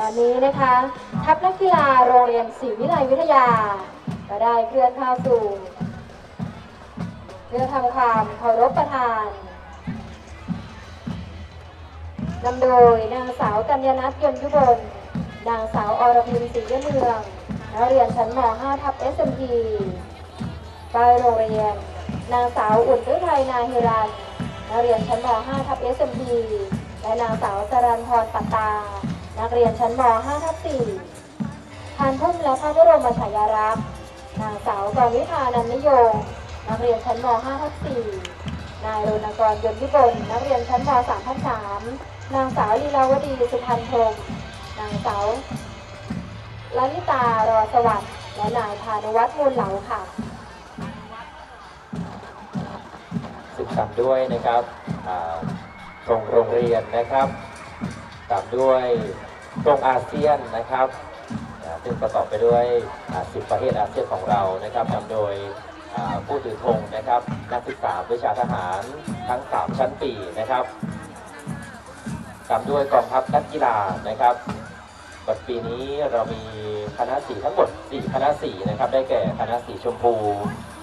ตอนนี้นะคะ ทัพนักกีฬาโรงเรียนศรีวิไลวิทยา ก็ได้เคลื่อนเข้าสู่เพื่อทำความเคารพประธานนำโดยนางสาวกัญญานัทยนยุบล นางสาวอรพินศรีเยเมืองนักเรียนชั้นม .5 ทับ SMP ป้ายโรงเรียน นางสาวอุ่นฤทัยนาฮิรันนักเรียนชั้นม .5 ทับ SMP และนางสาวสรันพรปัตตา นักเรียนชั้นม .5 ทับ4ทานพุ่มและพระบรมฉายาลักษณ์นางสาวกรวิพานันนิยมนักเรียนชั้นม .5 ทับ4นายรณกรยนต์วิบลนักเรียนชั้นม .3 ทับ3นางสาวลีลาวดีสุพรรณพรหมนางสาวลลิตารอสวัสดิ์และนายพานุวัฒน์มูลเหลาค่ะ สืบตามด้วยนะครับอ่าตรงโรงเรียนนะครับ ตามด้วย ตรงอาเซียนนะครับซึ่งประกอบไปด้วย 10 ประเทศอาเซียนของเรานะครับนำโดยผู้ถือธงนะครับนักศึกษาวิชาทหารทั้ง 3 ชั้นปีนะครับตามด้วยกองทัพนักกีฬานะครับปีนี้เรามีคณะสีทั้งหมด 4 คณะสีนะครับได้แก่คณะสีชมพู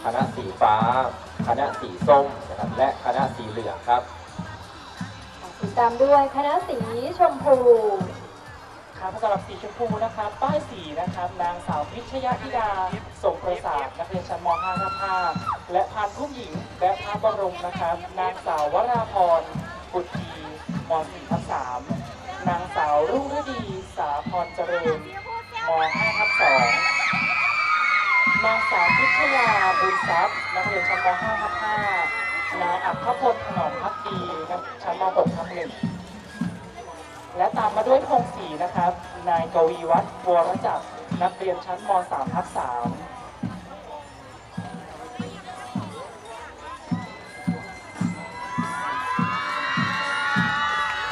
คณะสีฟ้า คณะสีส้มนะครับและคณะสีเหลืองครับติดตามด้วยคณะสีชมพู ครับสำหรับสีชมพูนะครับ ป้ายสีนะครับ นางสาวพิชยาธิดาส่งประสาทนักเรียนชั้นม .5 ทับ5และพานผู้หญิง และพระบรมนะครับ นางสาววราพรบุตรีม .4 ทับ3นางสาวรุ่งฤดีสาพรเจริญม 5 ทับ2นางสาวพิชยาบุญทรัพย์นักเรียนชั้นม .5 ทับ5นายอัครพลถนอมพักดีนักชั้นม .6 ทับ1 และตามมาด้วยธงสีนะครับ นายกวีวัฒน์วรจักรนักเรียนชั้นม .3 ทับ3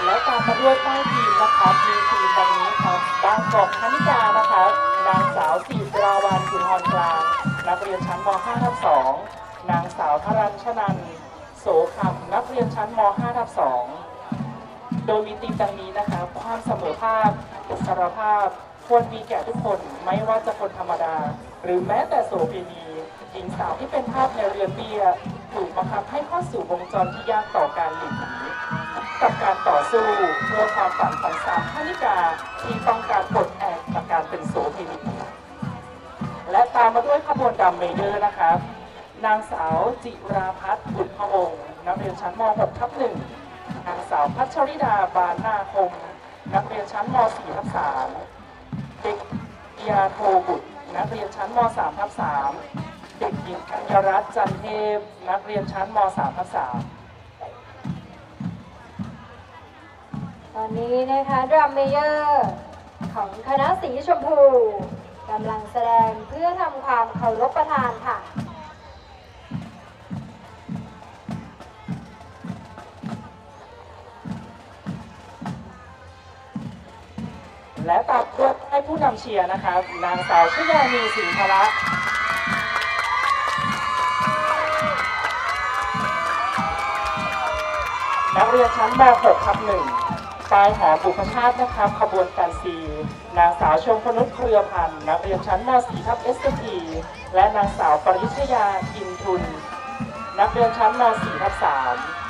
และตามมาด้วยป้ายทีมนะครับมีทีมดังนี้ครับบางกอกคณิกานะครับนางสาวสีตราวันสุนทรกลาง นักเรียนชั้นม .5 ทับ2นางสาวธรัญชนันโสคำนักเรียนชั้นม .5 ทับ2 โดยมีธีมดังนี้นะครับความเสมอภาคอิสรภาพ ควรมีแก่ทุกคนไม่ว่าจะคนธรรมดา หรือแม้แต่โสเภณีหญิงสาวที่เป็นทาสในเรือนเบี้ยถูกบังคับให้เข้าสู่วงจรที่ยากต่อการหลีกหนีกับการต่อสู้เพื่อความฝันของสามข้านิกาที่ต้องการปลดแอกจากการเป็นโสเภณีและตามมาด้วยขบวนดำเมเยอร์นะครับนางสาวจิราพัฒน์บุตรพระองค์นักเรียนชั้นม .6 ทับหนึ่ง นางสาวพัชริดาบานนาคม นักเรียนชั้นม .4 ทับ3เด็กยาโทบุตร นักเรียนชั้นม .3 ทับ3เด็กหญิงกัญญรัตน์จันเทพ นักเรียนชั้นม .3 ทับ3ตอนนี้นะคะดรัมเมเยอร์ของคณะสีชมพูกำลังแสดงเพื่อทำความเคารพประธานค่ะ และตัดด้วยให้ผู้นำเชียร์นะครับ นางสาวชยานีสิงห์พละนักเรียนชั้นม .6 ทับหนึ่งปลายหอบุพชาตินะครับ ขบวนการซีนางสาวชมพนุษย์เครือพันธ์นักเรียนชั้นม .4 ทับ s อ p และนางสาวปริชยาอินทุน นักเรียนชั้นม .4 ทับ3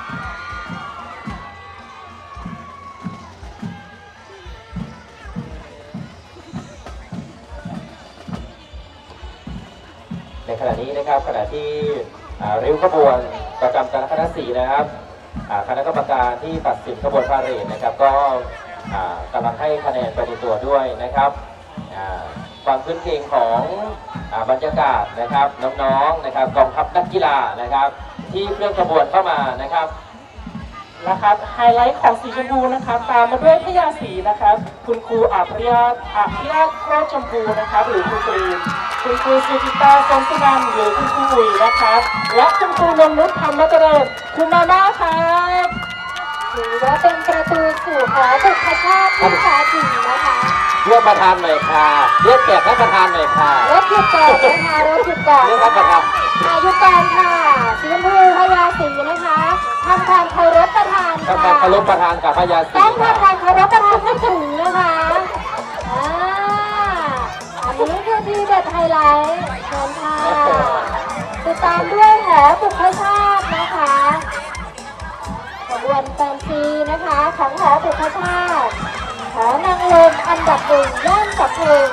ในขณะนี้นะครับขณะที่ริ้วขบวนประจำการคณะสีนะครับคณะกรรมการที่ตัดสินขบวนพาเหรดนะครับ ก็กำลังให้คะแนนไปในตัวด้วยนะครับความพื้นเพลงของอบรรยากาศนะครับน้องๆนะครับกองทัพนักกีฬานะครับ ที่เคลื่อนขบวนเข้ามานะครับ นะครับไฮไลท์ของสีชมพูนะครับตามมาด้วยพยาสีนะครับ คุณครูอาภริยาอาภิยาโครจชมพูนะครับ หรือคุณครีคุณครูสุจิตาสมสุนันหรือคุณครูอุ๋ยนะครับ และคุณครูนงนุชธรรมเจริญคุณมาม่าครับถือว่าเป็นประตูสู่หอบุคชาติที่แท้จริงนะคะ เรียกประธานหน่อยค่ะเรียกแขกท่านประธานหน่อยค่ะรถหยุดก่อนนะคะรถหยุดก่อนเรียกนะท่านประธาคะนอายุการค่ะสีชมพูพญาศรีนะคะทำการเคารพประธานกำลัค่ะงเคารพประธานกับพญาศรีต้องค่ะทำการเคารพประธานให้ถึงนะคะด็ดไฮไลท์เชิญค่ะติดตามด้วยแหบุคชาตินะคะขบวนแฟนซีนะคะของหอบุคชาติ หอนางลมอันดับหนึ่งย่านสับพึง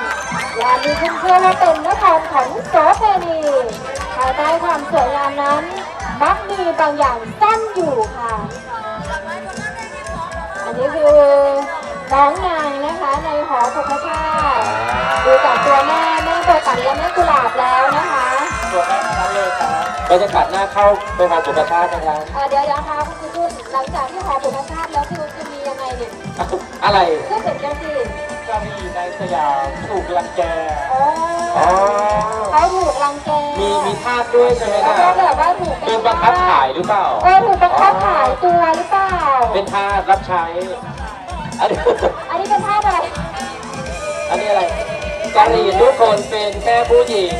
ยานนี้ขึ้นชื่อว่าเป็นนครของโสเพณีภายใต้ความสวยงามนั้น มักมีบางอย่างซ่อนอยู่ค่ะ อันนี้คือน้องนางนะคะในหอสุขชาติดูจากตัวแม่แม่โบตันและแม่กุหลาบแล้วนะคะตัวแม่ทั้งนั้นเลยครับบรรยากาศหน้าเข้าไปหอบุกชาตินะครับเอ่อเดี๋ยวเดี๋ยวนะคะคุณ อะไรคือเป็นยังที่ก็มีในสยามถูกรังแกอ๋ออ๋อ เขาถูกรังแกมีมีทาสด้วยใช่ไหมแล้วคก็รับแบบว่าถูกเป็นบังคับขายหรือเปล่า เออถูกบังคับขายตัวหรือเปล่า เป็นทาสรับใช้ อันนี้อันนี้เป็นท่าอะไรอันนี้อะไรกะหรี่ทุกคนเป็นแค่ผู้หญิง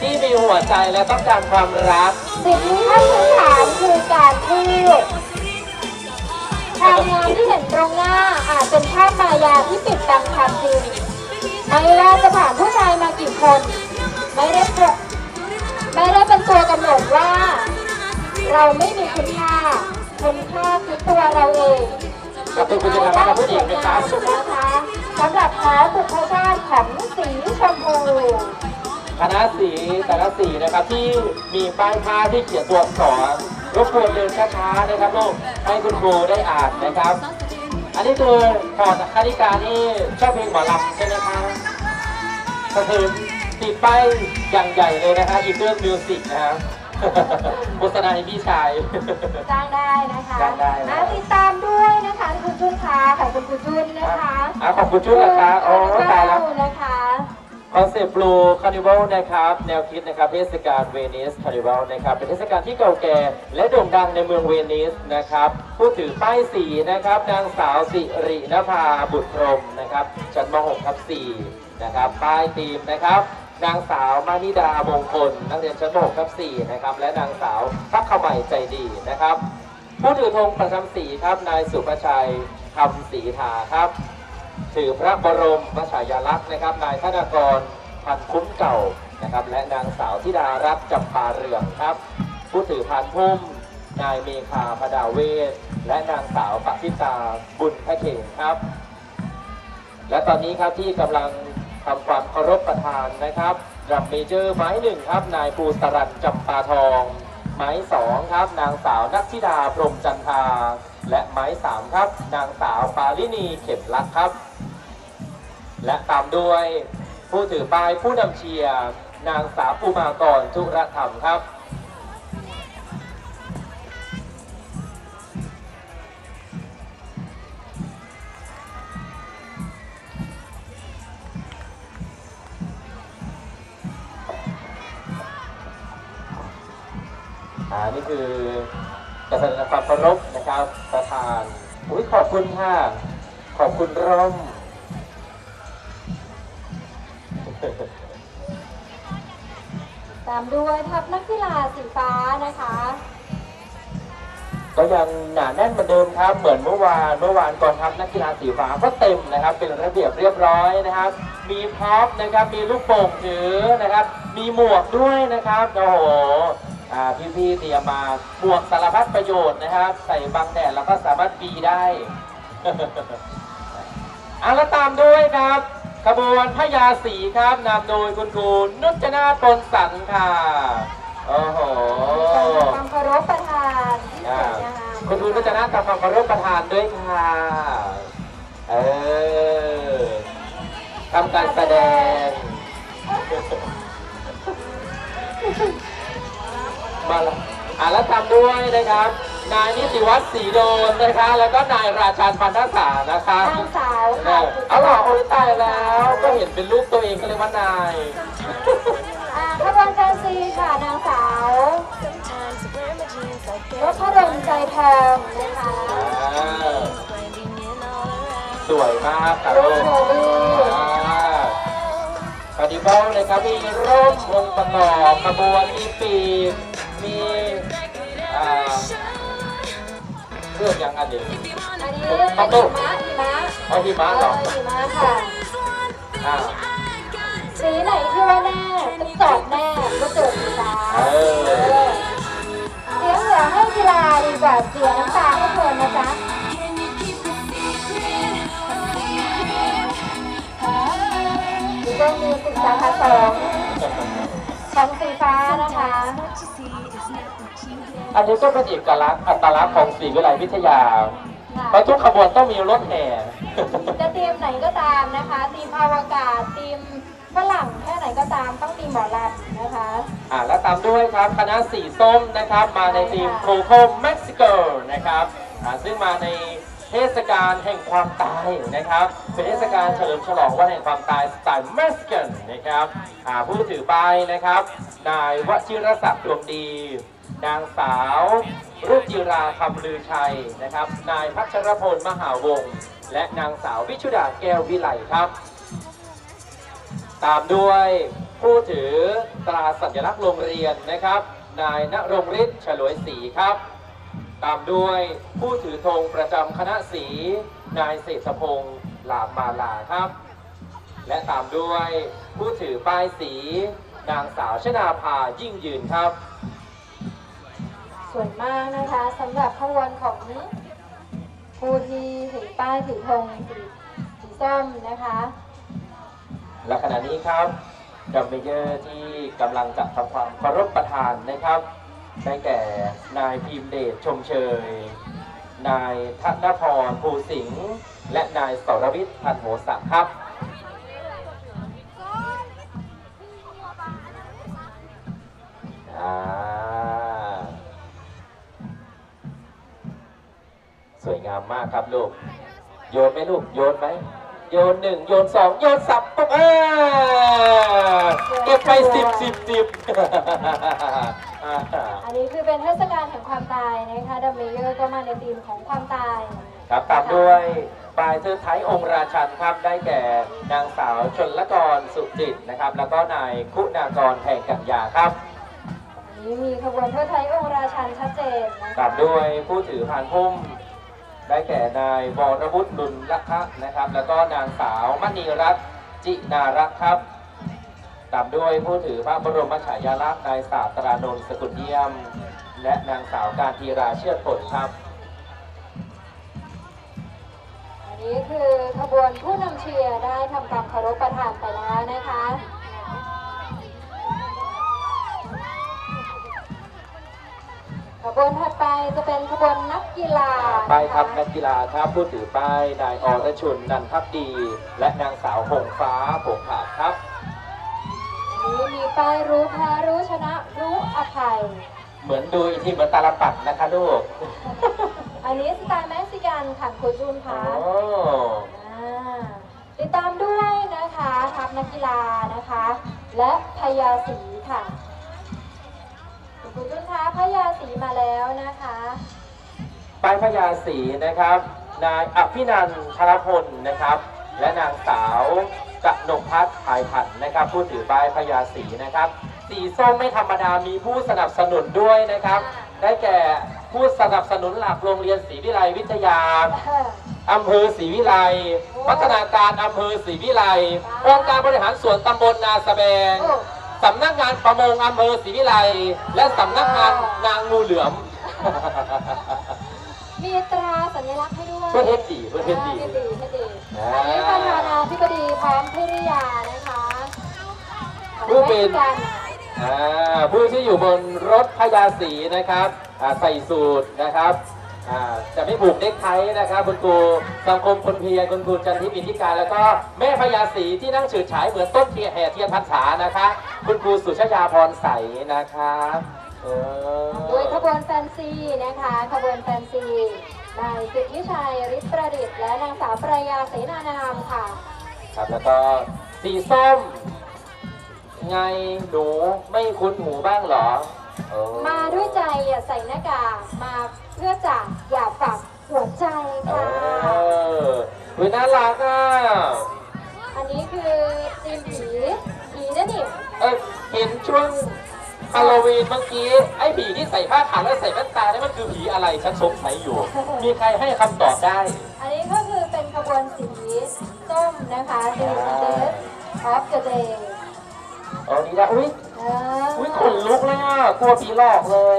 ที่มีหัวใจและต้องการความรัก สิ่งที่ขั้นพื้นฐานคือการพูดความงามที่เห็นตรงหน้าอาจเป็นภาพมายาที่ปิดบังความจริงไม่ว่าจะผ่านผู้ชายมากี่คน ไม่ได้ไม่ได้เป็นตัวกำหนดว่า เราไม่มีคุณค่าคุณค่าคือตัวเราเองขอบคุณคุณจะทำให้กับผู้หญิงเป็นคลาสนะคะสำหรับขอบุคชาติของสีชมพูคณะสีแต่ละสีนะครับที่มีป้ายผ้าที่เขียนตัวอักษร รบกวนเดินช้าๆนะครับลูกให้คุณครูได้อ่านนะครับ อันนี้คือพอร์ตคณิการนี่ชอบเพลงหมอลำใช่ไหมคะก็คือติดป้ายอย่างใหญ่เลยนะคะอีเกิลมิวสิกนะครับโฆษณาให้พี่ชายจ้างได้นะคะจ้างได้นะอะติดตามด้วยนะคะคุณจุนค่ะของคุณคุณจุนนะคะอะขอบคุณชุดนะคะโอ้ตายแล้วนะคะ คอนเซปต์ Blue Carnival นะครับ แนวคิดนะครับเทศกาลเวนิสคาร์นิวัลนะครับเป็นเทศกาลที่เก่าแก่ และโด่งดังในเมืองเวนิสนะครับผู้ถือป้ายสีนะครับนางสาวสิรินภาบุตรพรมนะครับชั้นม .6 ทับ4นะครับป้ายทีมนะครับนางสาวมานิดามงคล นักเรียนชั้นม .6 ทับ4นะครับและนางสาวพักขมัยใจดีนะครับ ผู้ถือธงประจำสีครับนายสุประชัยคำศรีทาครับ ถือพระบรมพระฉายาลักษณ์นะครับ นายธนากรพันคุ้มเก่านะครับ และนางสาวธิดารัตน์จำปาเรืองครับ ผู้ถือพานพุ่ม นายเมคาพดาเวศและนางสาวปฏิตาบุญพระเขงครับ และตอนนี้ครับที่กำลังทำความเคารพประธานนะครับรัมเมเจอร์ไม้หนึ่งครับ นายภูสรันจำปาทอง ไม้สองครับ นางสาวนัทธิดาพรมจันทา และไม้สามครับ นางสาวปาลินีเข็มลักครับ และตามด้วย ผู้ถือป้ายผู้นำเชียร์นางสาวอุมากรทุระธรรมครับอ่านี่คือการแสดงความเคารพนะครับ ประธานอุ้ยขอบคุณค่ะ ขอบคุณร่มามด้วยทัพนักกีฬาสีฟ้านะคะ ก็ยังหนาแน่นเหมือนเดิมครับ เหมือนเมื่อวานเมื่อวานก่อนทัพนักกีฬาสีฟ้าก็เต็มนะครับ เป็นระเบียบเรียบร้อยนะครับ มีพร็อพนะครับ มีลูกโป่งถือนะครับ มีหมวกด้วยนะครับโอ้โหอ่พี่ๆเตรียมมาหมวกสารพัดประโยชน์นะครับ ใส่บังแดดแล้วก็สามารถบีได้อะแล้วตามด้วยครับ ขบวนพญาสีครับนำโดยคุณครูนุจนาปนสันค่ะโอ้โหความเคารพประธานที่สอ่าวยงามคุณครูนุจนาทำความเคารพประธานด้วยค่ะเออทำการแสดงมาละอะแล้วตามด้วยนะครับ นายนิติวัฒน์ศรีโดนนะคะ แล้วก็นายราชันพันธสารนะคะนางสาวเออเอาเหรอโอ้ยตายแล้ว ก็เห็นเป็นรูปตัวเองก็เลยว่านาย อ่าขบวนแฟนซีค่ะนางสาวรพดลใจทองนะคะอ่าสวยมากครับลูลูกกเชอรี่คาร์ดิบัลนะครับมีร่มวงประกอบขบวนมีปีก เลือกยังอันนี้อับนี้หิมะหิมะเอามะเหรออหิมะค่ะสีไหนที่ว่าแน่จะตอบแน่ก็เจอดสีฟ้าเสียงเหลือให้กีฬาดีแบบเสียงน้ำตาให้เพลินนะจ๊ะที่อจะมีศึกษาภาษาสองของสีฟ้านะคะ อันนี้ก็เป็นเอกลักษณ์อัตลักษณ์ของศรีวิไลวิทยา ค่ะเพราะทุกขบวนต้องมีรถแห่ จะทีมไหนก็ตามนะคะทีมอวกาศทีมฝรั่งแค่ไหนก็ตามต้องทีมหมอลำนะคะ อ่าและตามด้วยครับคณะสีส้มนะครับมาในทีมโคโคเม็กซิโกนะครับอ่าซึ่งมาในเทศกาลแห่งความตายนะครับเป็นเทศกาลเฉลิมฉลองวันแห่งความตายสไตล์เม็กซิกันนะครับอ่าผู้ถือป้ายนะครับนายวชิรศักดิ์ดวงดี นางสาวรุจิราคำลือชัยนะครับ นายพัชรพลมหาวงศ์และนางสาววิชุดาแก้ววิไลครับ ตามด้วยผู้ถือตราสัญลักษณ์โรงเรียนนะครับ นายณรงฤทธิ์ฉลวยศรีครับ ตามด้วยผู้ถือธงประจำคณะสีนายเศรษฐพงศ์ลาบมาลาครับ และตามด้วยผู้ถือป้ายสี นางสาวชนาภายิ่งยืนครับ สวยมากนะคะสำหรับขบวนของผู้ที่ถือป้ายถือธงสีสีส้มนะคะและขณะนี้ครับดัมเบลเยอร์ที่กำลังจะทำความเคารพประธานนะครับได้แก่นายพิมเดชชมเชย นายธนพรภูสิงห์และนายสรวิทย์พันโหสักดิ์ครับอ่า สวยงามมากครับลูก โยนไหมลูก โยนไหม โยนหนึ่งโยนสองโยนสับปุ๊บอ่าเก็บไปสิบสิบสิบอ่าอันนี้คือเป็นเทศกาลแห่งความตายนะคะดัมเบลเยอร์ก็มาในธีมของความตาย ครับตามด้วยปลายเธอไทยองค์ราชันครับได้แก่นางสาวชนละกรสุจิตนะครับ แล้วก็นายคุณากรแห่งกัญญาครับอันนี้มีขบวนเพื่อไทยองค์ราชันชัดเจนนะคะตามด้วยผู้ถือพานพุ่ม ได้แก่นายวรวุฒิลุนละคะนะครับ แล้วก็นางสาวมณีรัตน์จินารักษ์ครับ ตามด้วยผู้ถือพระบรมฉายาลักษณ์นายศาสตรานนท์สกุลเยี่ยม และนางสาวการทีราเชื่อผลครับ อันนี้คือขบวนผู้นำเชียร์ได้ทำการเคารพประธานไปแล้วนะคะ ขบวนถัดไปจะเป็นขบวนนักกีฬาป้ายทัพนะนัคะกกีฬาครับผู้ถือป้ายนายอรชุนนันทัพดี และนางสาวหงฟ้าผงผาดครับอันนี้มีป้ายรู้แพ้รู้ชนะรู้อภัย เหมือนดูอีกทีเหมือนตาลปัดนะคะลูกอันนี้สไตล์เม็กซิกันค่ะคุณจูนโอ้ค่ะอ่าติดตามด้วยนะคะทัพนักกีฬานะคะ และพยาศรีค่ะ คุณจุนคะพยาศรีมาแล้วนะคะป้ายพญาศรีนะครับ นายอภินันท์ธารพลนะครับ และนางสาวกนกพัฒน์ภายพันธ์นะครับผู้ถือป้ายพญาศรีนะครับ สีส้มไม่ธรรมดามีผู้สนับสนุนด้วยนะครับ ได้แก่ผู้สนับสนุนหลักโรงเรียนศรีวิไลวิทยาอำเภอศรีวิไลพัฒนาการอำเภอศรีวิไลองค์การบริหารส่วนตำบลนาสะแบง โอ้ สำนักงานประมงอำเภอศรีวิไลและสำนักงานนางงูเหลือม มีตราสัญลักษณ์ให้ด้วยเพื่อเทศดีเพื่อเทศดีให้ดีให้ดีอ่าอันนี้ประธานาธิบดีพร้อมพิริยานะคะของผู้เป็นม็กซิกัน อ่าผู้ที่อยู่บนรถพยาศรีนะครับอ่าใส่สูตรนะครับ อ่าจะไม่ผูกเน็กไทนะครับ คุณครูสังคมคนเพียรคุณครูจันทิมินิการ แล้วก็แม่พยาศรีที่นั่งฉืดฉายเหมือนต้นเทียนแห่เทียนพรรษานะคะ คุณครูสุชยาพรใสนะคะเออด้วยขบวนแฟนซีนะคะขบวนแฟนซีนายสิทธิชัยฤทธิ์ประดิษฐ์และนางสาวปรายาเสนานามค่ะ ครับแล้วก็สีส้ม ไงหนูไม่คุ้นหูบ้างเหรอเออ มาด้วยใจอย่าใส่หน้ากากมา เพื่อจากอย่าฝักหัวใจเอค่ะ อวิน่ารักอะ อันนี้คือทีมผีผีนะนี่เออเห็นช่วงฮาโลวีนเมื่อกี้ไอ้ผีที่ใส่ผ้าขาวแล้วใส่แว่นตาเนี่ยมันคือผีอะไรฉันสงสัยอยู่ มีใครให้คำตอบได้ อันนี้ก็คือเป็นขบวนสีส้มนะคะดีเดสออฟเดอะเดย์อ๋อดีนะอุ้ยเออุ้ยขนลุกเลยอะกลัวผีหลอกเลย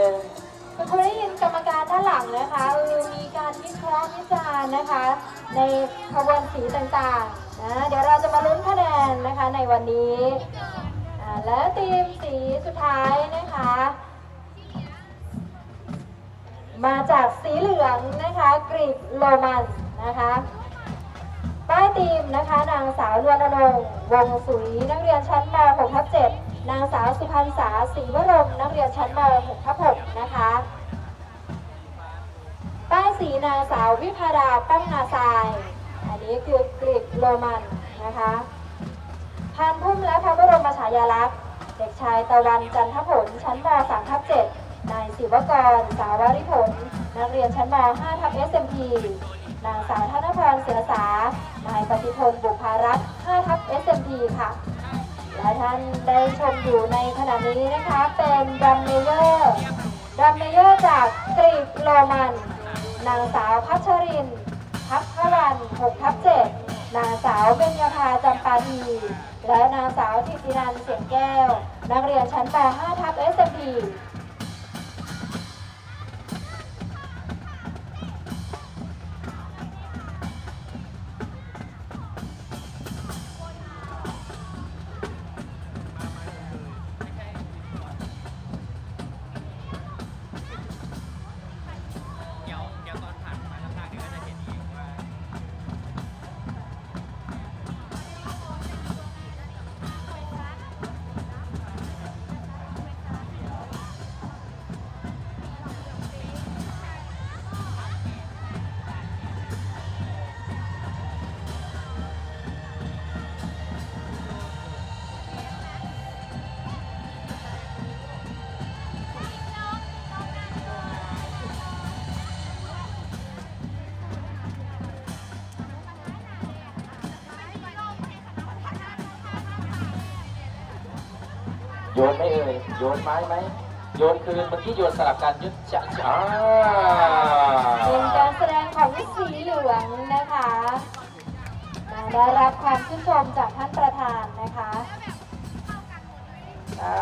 คุณครูได้ยินกรรมการด้านหลังนะคะเออมีการวิเคราะห์วิจารณ์นะคะ ในขบวนสีต่างๆนะเดี๋ยวเราจะมาลุ้นคะแนนนะคะในวันนี้อ่าและทีมสีสุดท้ายนะคะ มาจากสีเหลืองนะคะกรีกโรมันนะคะป้ายทีมนะคะนางสาวนวลนงวงสุยนักเรียนชั้นม .6 ทับ7 นางสาวสุพรรณษาศรีวรมนักเรียนชั้นม .6 ทับ6นะคะป้ายสีนางสาววิภาดาป้องนาทราย อันนี้คือกรีกโรมันนะคะพันพุ่มและพระบรมฉายาลักษณ์เด็กชายตะวันจันทผลชั้นม 3 ทับ7นายศิวกร สาวริผล นักเรียนชั้นม 5 ทับ SMP นางสาวธนพรเสือสานายปฏิพลบุภารัตน์5ทับ SMP ค่ะ และท่านได้ชมอยู่ในขณะนี้นะคะเป็นดัมเมเยอร์ดัมเมเยอร์จากกรีกโรมันนางสาวพัชรินทร์พักพวัน6ทับ7นางสาวเบญญาภาจำปาทีและนางสาวทิตินันเสียงแก้ว นักเรียนชั้นป .5 ทับ SMP นไหมเอ่ยโยนไม้ไหมโยนคืนเมื่อกี้โยนสลับกันยึดฉะฉะเป็นการแสดงของสีเหลืองนะคะมาได้รับความชื่นชมจากท่านประธานนะคะอ่า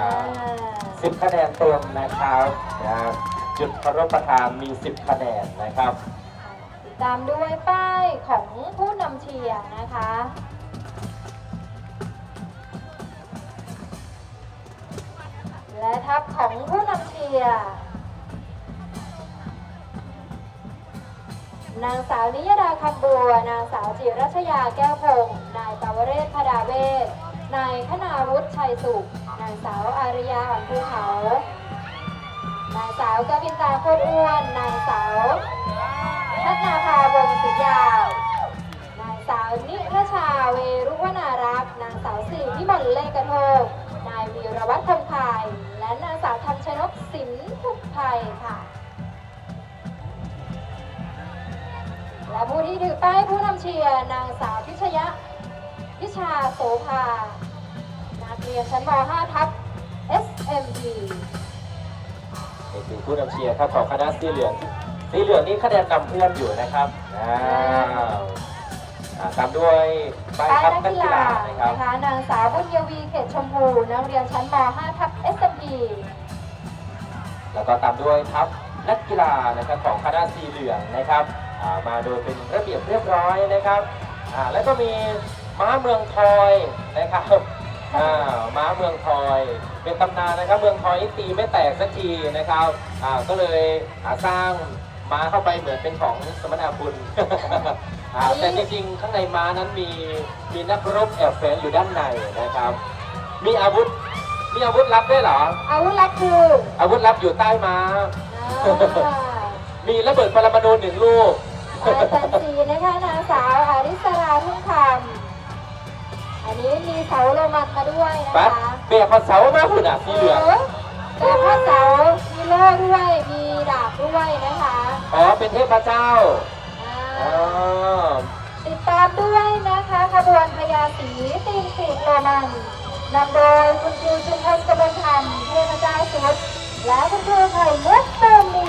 อ่าสิบคะแนนเต็มนะครับนะจุดเคารพประธานมีสิบคะแนนนะครับ ติดตามด้วยป้ายของผู้นำเชียร์นะคะ และทัพของผู้นำเชียร์นางสาวนิยดาคำบัว นางสาวจิรัชยาแก้วพงศ์นายปาวเรศพดาเวศนายคณาวุฒิชัยสุข นางสาวอาริยาอ่อนภูเขา นางสาวกวินตาโคตรอ้วน นางสาวทัศนาภาวงศ์ศิยาว นางสาวนิรชาเวรุวนารักษ์ นางสาวสีพิมลเลขกระโทกนายวีรวัฒน์คงไพาย และนางสาวทันชนกสินทุกไพยค่ะ และผู้ที่ถือป้ายผู้นำเชียร์นางสาวพิชยะพิชาโสภานักเรียนชั้นม .5 ทับ SMP นี่คือผู้นำเชียร์ครับของคณะสีเหลืองสีเหลืองนี้คะแนนนำเพื่อนอยู่นะครับอ่า อ่าตามด้วยป้ายป้ายทัพนักนักกีกีฬาฬานะครับนะคะนางสาวบุญยวีเขตชมพูนักเรียนชั้นม .5 ทับ SMP แล้วก็ตามด้วยทัพนักกีฬานะครับของคณะสีเหลืองนะครับอ่ามาโดยเป็นระเบียบเรียบร้อยนะครับอ่าแล้วก็มีม้าเมืองทอยนะครับอ่าม้าเมืองทอยเป็นตำนานนะครับเมืองทอยนี่ตีไม่แตกสักทีนะครับอ่าก็เลยอ่าสร้าง ม้าเข้าไปเหมือนเป็นของสมนาคุณ อ่าแต่จริงๆข้างในม้านั้นมีมีนักรบแอบแฝงอยู่ด้านในนะครับ มีอาวุธมีอาวุธลับด้วยเหรอ อาวุธลับคืออาวุธลับอยู่ใต้ม้า อ่ามีระเบิดปรมาณูหนึ่งลูกนายแฟนซีนะคะนางสาวอาริสราทุ่งคำอันนี้มีเสาโรมันมาด้วยนะปั๊บคะเบียร์พันเสามาหุ่นอะสีเหลืองแบบผ้าเสามีโล่ด้วย มีดาบด้วยนะคะ อ๋อ เป็นเทพเจ้าอ่อ๋อาติดตามด้วยนะคะขบวนพญาสีตีนกรีกโรมันนำโดยคุณครูชุมพลกระบวนธรรมเทพเจ้าสุดและคุณครูไข่มุกเติมมี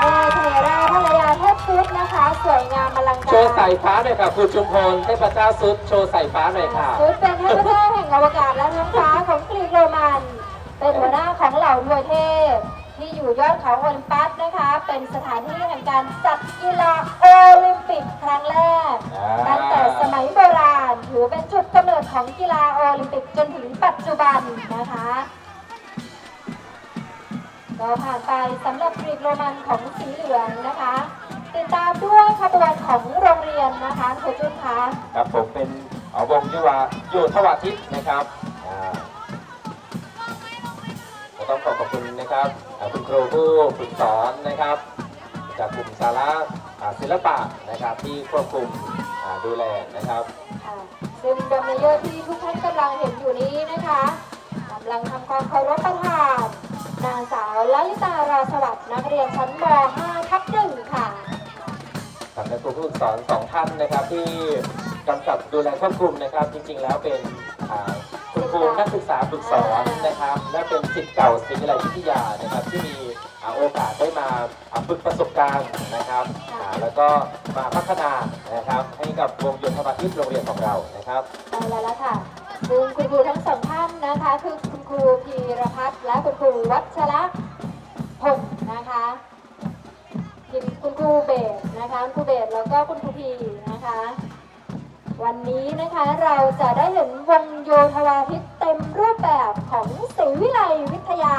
เมเทราภรรยาเทพชุดนะคะ สวยงามอลังการโชว์สายฟ้าหน่อยค่ะคุณชุมพลเทพเจ้าสุดโชว์สายฟ้าหน่อยค่ะชุดเป็นเทพเจ้าแห่งอวกาศและท้องฟ้าของกรีกโรมัน เป็นหัวหน้าของเหล่าทวยเทพ ที่อยู่ยอดเขาโอลิมปัสนะคะ เป็นสถานที่แห่งการจัดกีฬาโอลิมปิกครั้งแรก อ่า ตั้งแต่สมัยโบราณ ถือเป็นจุดกำเนิดของกีฬาโอลิมปิกจนถึงปัจจุบันนะคะ ก็ผ่านไปสำหรับกรีกโรมันของสีเหลืองนะคะ ติดตามด้วยขบวนของโรงเรียนนะคะคุณจุนคะ ครับผมเป็นเอาวงยุวาอยู่ทวาทิตนะครับอ่าก็ต้องขอขอบคุณนะครับอ่า คุณครูผู้ฝึกสอนนะครับ จากกลุ่มสาระศิลปะนะครับที่ควบคุมดูแลนะครับซึ่งดมเนเยอร์ที่ทุกท่านกำลังเห็นอยู่นี้นะคะกำลังทำความเคารพประธานนางสาวลลิตาราสวัสดิ์นักเรียนชั้นม .5 ทับหนึ่งค่ะทางครูผู้ฝึกสอนสองท่านนะครับที่กำกับดูแลควบคุมนะครับ จริงๆ แล้วเป็น คุณครูนักศึกษาฝึกสอนนะครับ และเป็นศิษย์เก่าศิวิทยาลัยวิทยานะครับ ที่มีอ่าโอกาสได้มาอ่าฝึกประสบการณ์นะครับอ่าแล้วก็มาพัฒนานะครับ ให้กับวงโยธวาทิตโรงเรียนของเรานะครับได้แล้วล่ะค่ะซึ่งคุณครูทั้งสองท่านนะคะ คือคุณครูพีรพัฒน์และคุณครูวัชระพงศ์นะคะคุณครูเบสนะคะคุณครูเบสแล้วก็คุณครูพีนะคะ วันนี้นะคะเราจะได้เห็นวงโยธวาทิตเต็มรูปแบบของศรีวิไลวิทยา